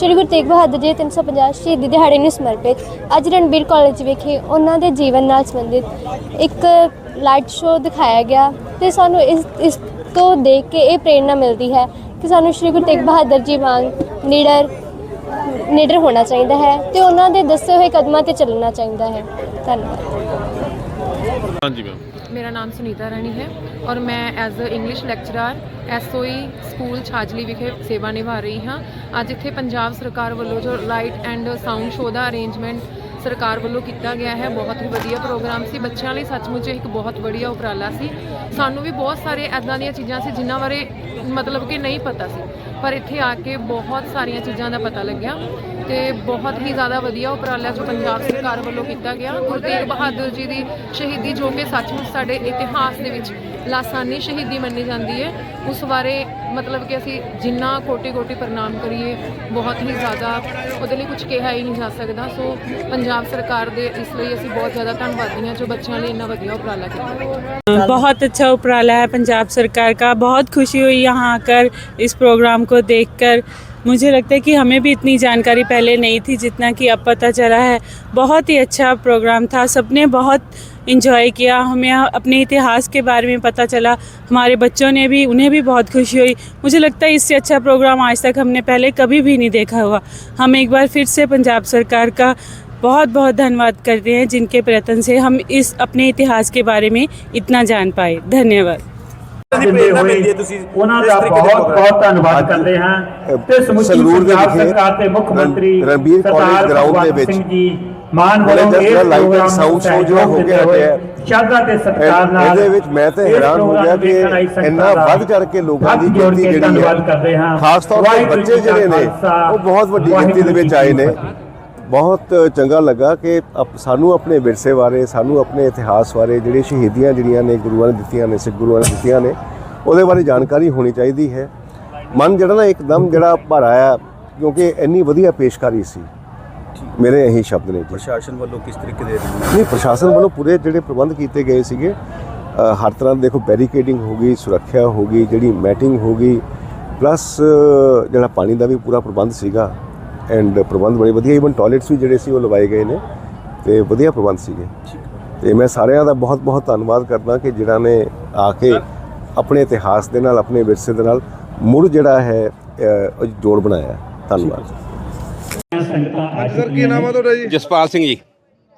ਸ਼੍ਰੀ ਗੁਰੂ ਤੇਗ ਬਹਾਦਰ ਜੀ ਦੇ 350 ਸ਼ਹੀਦੀ ਦਿਹਾੜੇ ਨੂੰ ਸਮਰਪਿਤ ਅੱਜ ਰਣਬੀਰ ਕਾਲਜ ਵਿਖੇ ਉਹਨਾਂ ਦੇ ਜੀਵਨ ਨਾਲ ਸੰਬੰਧਿਤ ਇੱਕ ਲਾਈਟ ਸ਼ੋਅ ਦਿਖਾਇਆ ਗਿਆ ਤੇ ਸਾਨੂੰ ਇਸ ਇਸ ਤੋਂ ਦੇਖ ਕੇ ਇਹ ਪ੍ਰੇਰਣਾ ਮਿਲਦੀ ਹੈ ਕਿ ਸਾਨੂੰ ਸ਼੍ਰੀ ਗੁਰੂ ਤੇਗ ਬਹਾਦਰ ਜੀ ਵਾਂਗ ਨਿਡਰ ਨਿਡਰ ਹੋਣਾ ਚਾਹੀਦਾ ਹੈ ਤੇ ਉਹਨਾਂ ਦੇ ਦੱਸੇ ਹੋਏ ਕਦਮਾਂ ਤੇ ਚੱਲਣਾ ਚਾਹੀਦਾ ਹੈ। ਧੰਨਵਾਦ। ਹਾਂਜੀ ਮੈਮ ਮੇਰਾ ਨਾਮ ਸੁਨੀਤਾ ਰਾਣੀ ਹੈ ਔਰ ਮੈਂ as a English lecturer SOE school Chhajli ਵਿਖੇ ਸੇਵਾ ਨਿਭਾ ਰਹੀ ਹਾਂ। ਅੱਜ ਇੱਥੇ ਪੰਜਾਬ ਸਰਕਾਰ ਵੱਲੋਂ ਜੋ ਲਾਈਟ ਐਂਡ ਸਾਊਂਡ ਸ਼ੋਅ ਦਾ ਅਰੇਂਜਮੈਂਟ ਸਰਕਾਰ ਵੱਲੋਂ ਕੀਤਾ ਗਿਆ ਹੈ, ਬਹੁਤ ਹੀ ਵਧੀਆ ਪ੍ਰੋਗਰਾਮ ਸੀ। ਬੱਚਿਆਂ ਲਈ ਸੱਚਮੁੱਚ ਇੱਕ ਬਹੁਤ ਵਧੀਆ ਉਪਰਾਲਾ ਸੀ। ਸਾਨੂੰ ਵੀ ਬਹੁਤ ਸਾਰੇ ਐਦਾਂ ਦੀਆਂ ਚੀਜ਼ਾਂ ਸੀ ਜਿਨ੍ਹਾਂ ਬਾਰੇ ਮਤਲਬ ਕਿ ਨਹੀਂ ਪਤਾ ਸੀ। ਪਰ ਇੱਥੇ ਆ ਕੇ ਬਹੁਤ ਸਾਰੀਆਂ ਚੀਜ਼ਾਂ ਦਾ ਪਤਾ ਲੱਗਿਆ ਤੇ ਬਹੁਤ ਹੀ ਜ਼ਿਆਦਾ ਵਧੀਆ ਉਪਰਾਲਾ ਜੋ ਪੰਜਾਬ ਸਰਕਾਰ ਵੱਲੋਂ ਕੀਤਾ ਗਿਆ। ਗੁਰੂ ਤੇਗ ਬਹਾਦਰ ਜੀ ਦੀ ਸ਼ਹੀਦੀ ਜੋ ਕਿ ਸੱਚਮੁੱਚ ਸਾਡੇ ਇਤਿਹਾਸ ਦੇ ਵਿੱਚ ਲਾਸਾਨੀ ਸ਼ਹੀਦੀ ਮੰਨੀ ਜਾਂਦੀ ਹੈ ਉਸ ਬਾਰੇ ਮਤਲਬ ਕਿ ਅਸੀਂ ਜਿੰਨਾ ਕੋਟੀ ਕੋਟੀ ਪ੍ਰਣਾਮ ਕਰੀਏ ਬਹੁਤ ਹੀ ਜ਼ਿਆਦਾ ਉਹਦੇ ਲਈ ਕੁਝ ਕਿਹਾ ਹੀ ਨਹੀਂ ਜਾ ਸਕਦਾ ਸੋ ਪੰਜਾਬ ਸਰਕਾਰ ਦੇ ਇਸ ਲਈ ਅਸੀਂ ਬਹੁਤ ਜ਼ਿਆਦਾ ਧੰਨਵਾਦੀ ਹਾਂ ਜੋ ਬੱਚਿਆਂ ਲਈ ਇੰਨਾ ਵਧੀਆ ਉਪਰਾਲਾ ਕੀਤਾ बहुत अच्छा उपराला है पंजाब सरकार का बहुत खुशी हुई यहाँ आकर इस प्रोग्राम को देखकर मुझे लगता है कि हमें भी इतनी जानकारी पहले नहीं थी जितना कि अब पता चला है। बहुत ही अच्छा प्रोग्राम था। सबने बहुत इंजॉय किया। हमें अपने इतिहास के बारे में पता चला। हमारे बच्चों ने भी, उन्हें भी बहुत खुशी हुई। मुझे लगता है इससे अच्छा प्रोग्राम आज तक हमने पहले कभी भी नहीं देखा हुआ। हम एक बार फिर से पंजाब सरकार का बहुत बहुत धन्यवाद करते हैं जिनके प्रयत्न से हम इस अपने इतिहास के बारे में इतना जान पाए। धन्यवाद। ਦਿੰਦੇ ਹੋਏ ਉਹਨਾਂ ਦਾ ਬਹੁਤ ਬਹੁਤ ਧੰਨਵਾਦ ਕਰਦੇ ਹਾਂ। ਤੇ ਸਮੁੱਚੀ ਸੰਗਰੂਰ ਦੇ ਪੰਜਾਬ ਵਿਖੇ ਸਰਕਾਰ ਤੇ ਮੁੱਖ ਮੰਤਰੀ ਰਣਬੀਰ ਕਾਲਜ ਸਰਦਾਰ ਗਰਾਊਂਡ ਦੇ ਭਗਵੰਤ ਵਿੱਚ। ਸਿੰਘ ਜੀ ਮਾਨ ਬੜੇ ਵੱਲੋਂ ਜਿਹੜਾ ਇਸ light programme and sound show ਜਿਹੜਾ ਹੋ ਕੇ ਹਟਿਆ ਸ਼ਰਧਾ ਤੇ ਸਤਿਕਾਰ ਨਾਲ ਇਹਦੇ ਵਿੱਚ ਮੈਂ ਤਾਂ ਹੈਰਾਨ ਹੋ ਗਿਆ ਕਿ ਇੰਨਾ ਵੱਧ ਚੜ ਕੇ ਲੋਕਾਂ ਦੀ ਗਿਣਤੀ ਜਿਹੜੀ ਹੈ ਕਰਦੇ ਹਾਂ। ਖਾਸ ਤੌਰ ਤੇ ਬੱਚੇ ਜਿਹੜੇ ਨੇ ਉਹ ਬਹੁਤ ਵੱਡੀ ਗਿਣਤੀ ਦੇ ਵਿੱਚ ਆਏ ਨੇ। ਬਹੁਤ ਚੰਗਾ ਲੱਗਾ ਕਿ ਸਾਨੂੰ ਆਪਣੇ ਵਿਰਸੇ ਬਾਰੇ ਸਾਨੂੰ ਆਪਣੇ ਇਤਿਹਾਸ ਬਾਰੇ ਜਿਹੜੀਆਂ ਸ਼ਹੀਦੀਆਂ ਜਿਹੜੀਆਂ ਨੇ ਗੁਰੂਆਂ ਨੇ ਦਿੱਤੀਆਂ ਨੇ ਸਿੱਖ ਗੁਰੂਆਂ ਨੇ ਦਿੱਤੀਆਂ ਨੇ ਉਹਦੇ ਬਾਰੇ ਜਾਣਕਾਰੀ ਹੋਣੀ ਚਾਹੀਦੀ ਹੈ। ਮਨ ਜਿਹੜਾ ਨਾ ਇੱਕਦਮ ਜਿਹੜਾ ਭਰ ਆਇਆ ਕਿਉਂਕਿ ਇੰਨੀ ਵਧੀਆ ਪੇਸ਼ਕਾਰੀ ਸੀ। ਮੇਰੇ ਇਹੀ ਸ਼ਬਦ ਨੇ ਪ੍ਰਸ਼ਾਸਨ ਵੱਲੋਂ ਕਿਸ ਤਰੀਕੇ ਦੇ ਨਹੀਂ ਪ੍ਰਸ਼ਾਸਨ ਵੱਲੋਂ ਪੂਰੇ ਜਿਹੜੇ ਪ੍ਰਬੰਧ ਕੀਤੇ ਗਏ ਸੀਗੇ ਹਰ ਤਰ੍ਹਾਂ ਦੇ ਦੇਖੋ ਬੈਰੀਕੇਡਿੰਗ ਹੋ ਗਈ ਸੁਰੱਖਿਆ ਹੋ ਗਈ ਜਿਹੜੀ ਮੈਟਿੰਗ ਹੋ ਗਈ ਪਲੱਸ ਜਿਹੜਾ ਪਾਣੀ ਦਾ ਵੀ ਪੂਰਾ ਪ੍ਰਬੰਧ ਸੀਗਾ ਐਂਡ ਪ੍ਰਬੰਧ ਬੜੇ ਵਧੀਆ ਇਵਨ ਟਾਇਲਟਸ ਵੀ ਜਿਹੜੇ ਸੀ ਉਹ ਲਵਾਏ ਗਏ ਨੇ ਤੇ ਵਧੀਆ ਪ੍ਰਬੰਧ ਸੀਗੇ। ਤੇ ਮੈਂ ਸਾਰਿਆਂ ਦਾ ਬਹੁਤ ਬਹੁਤ ਧੰਨਵਾਦ ਕਰਦਾ ਕਿ ਜਿਹੜਾ ਨੇ ਆ ਕੇ ਆਪਣੇ ਇਤਿਹਾਸ ਦੇ ਨਾਲ ਆਪਣੇ ਵਿਰਸੇ ਦੇ ਨਾਲ ਮੁੜ ਜਿਹੜਾ ਹੈ ਜੋੜ ਬਣਾਇਆ। ਧੰਨਵਾਦ। ਸੰਗਤਾਂ ਆ ਸਰ ਕੀ ਨਾਮ ਹੈ ਤੁਹਾਡਾ ਜੀ? ਜਸਪਾਲ ਸਿੰਘ ਜੀ।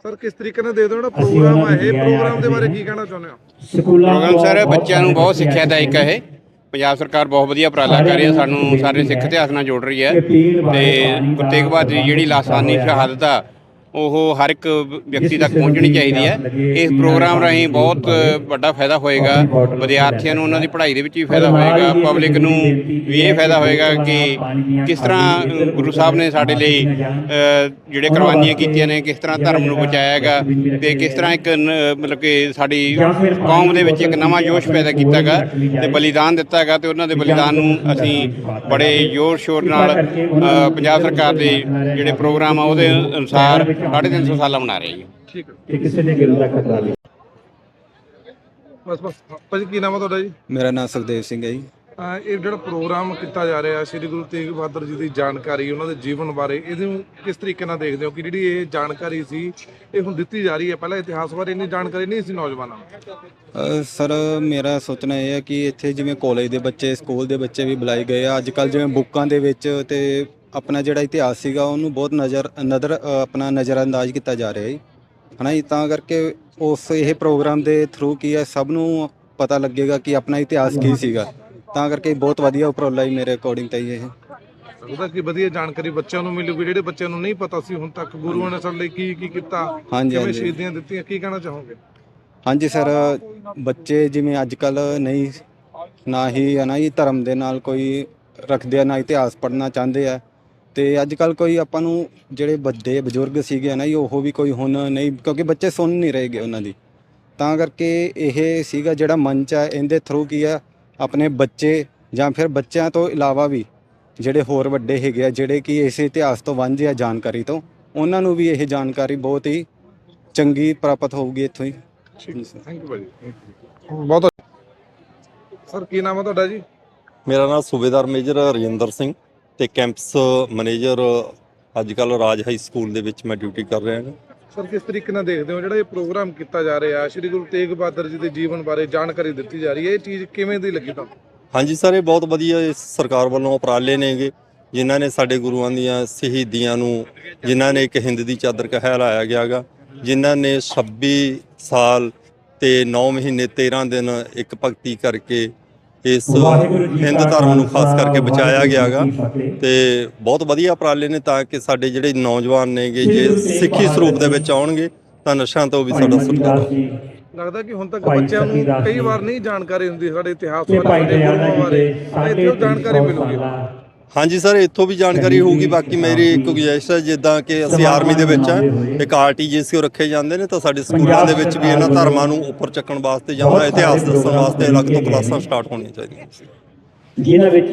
ਸਰ ਕਿਸ ਤਰੀਕੇ ਨਾਲ ਦੇ ਦਿਓ ਜਿਹੜਾ ਪ੍ਰੋਗਰਾਮ ਹੈ ਇਹ ਪ੍ਰੋਗਰਾਮ ਦੇ ਬਾਰੇ ਕੀ ਕਹਿਣਾ ਚਾਹੁੰਦੇ ਹੋ? ਸਕੂਲਾਂ ਪ੍ਰੋਗਰਾਮ ਸਰ ਬੱਚਿਆਂ ਨੂੰ ਬਹੁਤ ਸਿੱਖਿਆਦਾਇਕ ਹੈ ਇਹ। ਪੰਜਾਬ ਸਰਕਾਰ ਬਹੁਤ ਵਧੀਆ ਉਪਰਾਲਾ ਕਰ ਰਹੀ ਹੈ ਸਾਨੂੰ ਸਾਰੇ ਸਿੱਖ ਇਤਿਹਾਸ ਨਾਲ ਜੋੜ ਰਹੀ ਹੈ। ਤੇ ਗੁਰੂ ਤੇਗ ਬਹਾਦਰ ਜੀ ਜਿਹੜੀ ਲਾਸਾਨੀ ਸ਼ਹਾਦਤ ਆ ਉਹ ਹਰ ਇੱਕ ਵਿਅਕਤੀ ਤੱਕ ਪਹੁੰਚਣੀ ਚਾਹੀਦੀ ਹੈ। ਇਸ ਪ੍ਰੋਗਰਾਮ ਰਾਹੀਂ ਬਹੁਤ ਵੱਡਾ ਫਾਇਦਾ ਹੋਏਗਾ। ਵਿਦਿਆਰਥੀਆਂ ਨੂੰ ਉਹਨਾਂ ਦੀ ਪੜ੍ਹਾਈ ਦੇ ਵਿੱਚ ਵੀ ਫਾਇਦਾ ਹੋਏਗਾ। ਪਬਲਿਕ ਨੂੰ ਵੀ ਇਹ ਫਾਇਦਾ ਹੋਏਗਾ ਕਿ ਕਿਸ ਤਰ੍ਹਾਂ ਗੁਰੂ ਸਾਹਿਬ ਨੇ ਸਾਡੇ ਲਈ ਜਿਹੜੇ ਕੁਰਬਾਨੀਆਂ ਕੀਤੀਆਂ ਨੇ ਕਿਸ ਤਰ੍ਹਾਂ ਧਰਮ ਨੂੰ ਬਚਾਇਆ ਹੈਗਾ ਤੇ ਕਿਸ ਤਰ੍ਹਾਂ ਇੱਕ ਮਤਲਬ ਕਿ ਸਾਡੀ ਕੌਮ ਦੇ ਵਿੱਚ ਇੱਕ ਨਵਾਂ ਜੋਸ਼ ਪੈਦਾ ਕੀਤਾ ਹੈਗਾ ਤੇ ਬਲੀਦਾਨ ਦਿੱਤਾ ਹੈਗਾ ਤੇ ਉਹਨਾਂ ਦੇ ਬਲੀਦਾਨ ਨੂੰ ਅਸੀਂ ਬੜੇ ਜ਼ੋਰ ਸ਼ੋਰ ਨਾਲ ਪੰਜਾਬ ਸਰਕਾਰ ਦੇ ਜਿਹੜੇ ਪ੍ਰੋਗਰਾਮ ਆ ਉਹਦੇ ਅਨੁਸਾਰ 350 ਸਾਲਾ ਮਨਾ ਰਹੇ ਹਾਂ ਠੀਕ ਹੈ। ਕਿਸੇ ਦੇ ਗਿਲ ਦਾ ਖਤਰਾ ਨਹੀਂ। ਬਸ ਬਸ। ਭਾਜੀ ਕੀ ਨਾਮ ਹੈ ਤੁਹਾਡਾ ਜੀ? ਮੇਰਾ ਨਾਮ ਸੁਖਦੇਵ ਸਿੰਘ ਹੈ ਜੀ। ਅਹ ਇਹ ਜਿਹੜਾ ਪ੍ਰੋਗਰਾਮ ਕੀਤਾ ਜਾ ਰਿਹਾ ਸ੍ਰੀ ਗੁਰੂ ਤੇਗ ਬਹਾਦਰ ਜੀ ਦੀ ਜਾਣਕਾਰੀ ਉਹਨਾਂ ਦੇ ਜੀਵਨ ਬਾਰੇ ਇਹਨੂੰ ਕਿਸ ਤਰੀਕੇ ਨਾਲ ਦੇਖਦੇ ਹੋ ਕਿ ਜਿਹੜੀ ਇਹ ਜਾਣਕਾਰੀ ਸੀ ਇਹ ਹੁਣ ਦਿੱਤੀ ਜਾ ਰਹੀ ਹੈ? ਪਹਿਲਾਂ ਇਤਿਹਾਸ ਬਾਰੇ ਇੰਨੀ ਜਾਣਕਾਰੀ ਨਹੀਂ ਸੀ ਨੌਜਵਾਨਾਂ ਨੂੰ। ਅ, ਸਰ ਮੇਰਾ ਸੋਚਣਾ ਇਹ ਹੈ ਕਿ ਇੱਥੇ ਜਿਵੇਂ ਕਾਲਜ ਦੇ ਬੱਚੇ ਸਕੂਲ ਦੇ ਬੱਚੇ ਵੀ ਬੁਲਾਏ ਗਏ ਆ। ਅੱਜ ਕੱਲ ਜਿਵੇਂ ਬੁੱਕਾਂ ਦੇ ਵਿੱਚ ਤੇ ਆਪਣਾ ਜਿਹੜਾ ਇਤਿਹਾਸ ਸੀਗਾ ਉਹਨੂੰ ਬਹੁਤ ਨਜ਼ਰ ਨਜ਼ਰ ਅ, ਆਪਣਾ ਨਜ਼ਰਅੰਦਾਜ਼ ਕੀਤਾ ਜਾ ਰਿਹਾ ਹੈ ਹਨਾ ਜੀ ਤਾਂ ਕਰਕੇ ਉਸ ਇਹ ਪ੍ਰੋਗਰਾਮ ਦੇ ਥਰੂ ਕੀ ਹੈ ਸਭ ਨੂੰ ਪਤਾ ਲੱਗੇਗਾ ਕਿ ਆਪਣਾ ਇਤਿਹਾਸ ਕੀ ਸੀਗਾ। ਤਾਂ ਕਰਕੇ ਬਹੁਤ ਵਧੀਆ ਉਪਰਾਲਾ ਹੀ ਮੇਰੇ ਅਕੋਰਡਿੰਗ ਤਾਂ ਇਹ। ਉਹਦਾ ਕੀ ਵਧੀਆ ਜਾਣਕਾਰੀ ਬੱਚਿਆਂ ਨੂੰ ਮਿਲੂਗੀ ਜਿਹੜੇ ਬੱਚਿਆਂ ਨੂੰ ਨਹੀਂ ਪਤਾ ਸੀ ਹੁਣ ਤੱਕ ਗੁਰੂਆਂ ਨੇ ਸਾਡੇ ਲਈ ਕੀ ਕੀ ਕੀਤਾ ਕਿਵੇਂ। ਸ਼ਹੀਦੀਆਂ ਦਿੱਤੀਆਂ ਕੀ ਕਹਿਣਾ ਚਾਹੋਗੇ? ਹਾਂਜੀ ਸਰ ਬੱਚੇ ਜਿਵੇਂ ਅੱਜ ਕੱਲ ਨਹੀਂ ਨਾ ਹੀ ਹੈ ਨਾ ਹੀ ਧਰਮ ਦੇ ਨਾਲ ਕੋਈ ਰੱਖਦੇ ਆ ਨਾ ਇਤਿਹਾਸ ਪੜ੍ਹਨਾ ਚਾਹੁੰਦੇ ਆ। ਤੇ ਅੱਜ ਕੱਲ ਕੋਈ ਆਪਾਂ ਨੂੰ ਜਿਹੜੇ ਵੱਡੇ ਬਜ਼ੁਰਗ ਸੀਗੇ ਨਾ ਜੀ ਉਹ ਵੀ ਕੋਈ ਹੁਣ ਨਹੀਂ ਕਿਉਂਕਿ ਬੱਚੇ ਸੁਣ ਨਹੀਂ ਰਹੇਗੇ ਉਹਨਾਂ ਦੀ। ਤਾਂ ਕਰਕੇ ਇਹ ਸੀਗਾ ਜਿਹੜਾ ਮੰਚ ਆ ਇਹਦੇ ਥਰੂ ਕੀ ਆ ਆਪਣੇ ਬੱਚੇ ਜਾਂ ਫਿਰ ਬੱਚਿਆਂ ਤੋਂ ਇਲਾਵਾ ਵੀ ਜਿਹੜੇ ਹੋਰ ਵੱਡੇ ਹੈਗੇ ਆ ਜਿਹੜੇ ਕਿ ਇਸ ਇਤਿਹਾਸ ਤੋਂ ਵਾਂਝੇ ਆ ਜਾਣਕਾਰੀ ਤੋਂ ਉਹਨਾਂ ਨੂੰ ਵੀ ਇਹ ਜਾਣਕਾਰੀ ਬਹੁਤ ਹੀ ਚੰਗੀ ਪ੍ਰਾਪਤ ਹੋਊਗੀ ਇੱਥੋਂ ਹੀ। ਜੀ ਸਰ। ਥੈਂਕ ਯੂ ਭਾਜੀ ਬਹੁਤ ਸਰ ਕੀ ਨਾਮ ਹੈ ਤੁਹਾਡਾ ਜੀ? ਮੇਰਾ ਨਾਮ ਸੂਬੇਦਾਰ ਮੇਜਰ ਰਜਿੰਦਰ ਸਿੰਘ। ਤੇ ਕੈਂਪਸ ਮੈਨੇਜਰ ਅੱਜ ਕੱਲ ਰਾਜ ਹਾਈ ਸਕੂਲ ਦੇ ਵਿੱਚ ਮੈਂ ਡਿਊਟੀ ਕਰ ਰਿਹਾ ਹਾਂ। ਸਰ ਕਿਸ ਤਰੀਕੇ ਨਾਲ ਦੇਖਦੇ ਹੋ? ਜਿਹੜਾ ਇਹ ਪ੍ਰੋਗਰਾਮ ਕੀਤਾ ਜਾ ਰਿਹਾ ਸ੍ਰੀ ਗੁਰੂ ਤੇਗ ਬਹਾਦਰ ਜੀ ਦੇ ਜੀਵਨ ਬਾਰੇ ਜਾਣਕਾਰੀ ਦਿੱਤੀ ਜਾ ਰਹੀ ਹੈ। ਇਹ ਚੀਜ਼ ਕਿਵੇਂ ਦੀ ਲੱਗੀ ਤੁਹਾਨੂੰ? ਹਾਂਜੀ ਸਰ ਇਹ ਬਹੁਤ ਵਧੀਆ ਸਰਕਾਰ ਵੱਲੋਂ ਉਪਰਾਲੇ ਨੇਗੇ ਜਿਨ੍ਹਾਂ ਨੇ ਸਾਡੇ ਗੁਰੂਆਂ ਦੀਆਂ ਸ਼ਹੀਦੀਆਂ ਨੂੰ ਜਿਨ੍ਹਾਂ ਨੇ ਇੱਕ ਹਿੰਦ ਦੀ ਚਾਦਰ ਕਹਿਲਾਇਆ ਗਿਆਗਾ ਜਿਨ੍ਹਾਂ ਨੇ 26 ਸਾਲ ਤੇ 9 ਮਹੀਨੇ 13 ਦਿਨ ਇੱਕ ਭਗਤੀ ਕਰਕੇ ਇਸ ਹਿੰਦ ਧਰਮ ਨੂੰ ਖਾਸ ਕਰਕੇ ਬਚਾਇਆ ਗਿਆਗਾ ਤੇ ਬਹੁਤ ਵਧੀਆ ਉਪਰਾਲੇ ਨੇ ਤਾਂ ਕਿ ਸਾਡੇ ਜਿਹੜੇ ਨੌਜਵਾਨ ਨੇਗੇ ਜੇ ਸਿੱਖੀ ਸਰੂਪ ਦੇ ਵਿੱਚ ਆਉਣਗੇ ਤਾਂ ਨਸ਼ਿਆਂ ਤੋਂ ਵੀ ਸਾਡਾ ਛੁਟਕਾਰਾ ਲੱਗਦਾ ਕਿ ਹੁਣ ਤੱਕ ਬੱਚਿਆਂ ਨੂੰ ਕਈ ਵਾਰ ਨਹੀਂ ਜਾਣਕਾਰੀ ਹੁੰਦੀ ਸਾਡੇ ਇਤਿਹਾਸ ਬਾਰੇ ਸਾਡੇ ਗੁਰੂਆਂ ਬਾਰੇ। ਇੱਥੇ ਜਾਣਕਾਰੀ ਮਿਲੂਗੀ। ਹਾਂਜੀ ਸਰ ਇੱਥੋਂ ਵੀ ਜਾਣਕਾਰੀ ਹੋਊਗੀ ਬਾਕੀ ਮੇਰੀ ਇੱਕ ਗੁਜਾਇਸ਼ ਹੈ ਜਿੱਦਾਂ ਕਿ ਅਸੀਂ ਆਰਮੀ ਦੇ ਵਿੱਚ ਆ ਇੱਕ ਆਰਟੀਜੀਸੀ ਰੱਖੇ ਜਾਂਦੇ ਨੇ ਤਾਂ ਸਾਡੇ ਸਕੂਲਾਂ ਦੇ ਵਿੱਚ ਵੀ ਇਹਨਾਂ ਧਰਮਾਂ ਨੂੰ ਉੱਪਰ ਚੱਕਣ ਵਾਸਤੇ ਜਾਂ ਇਤਿਹਾਸ ਦੱਸਣ ਵਾਸਤੇ ਅਲੱਗ ਤੋਂ ਕਲਾਸਾਂ ਸਟਾਰਟ ਹੋਣੀਆਂ ਚਾਹੀਦੀਆਂ। ਜਿਨ੍ਹਾਂ ਵਿੱਚ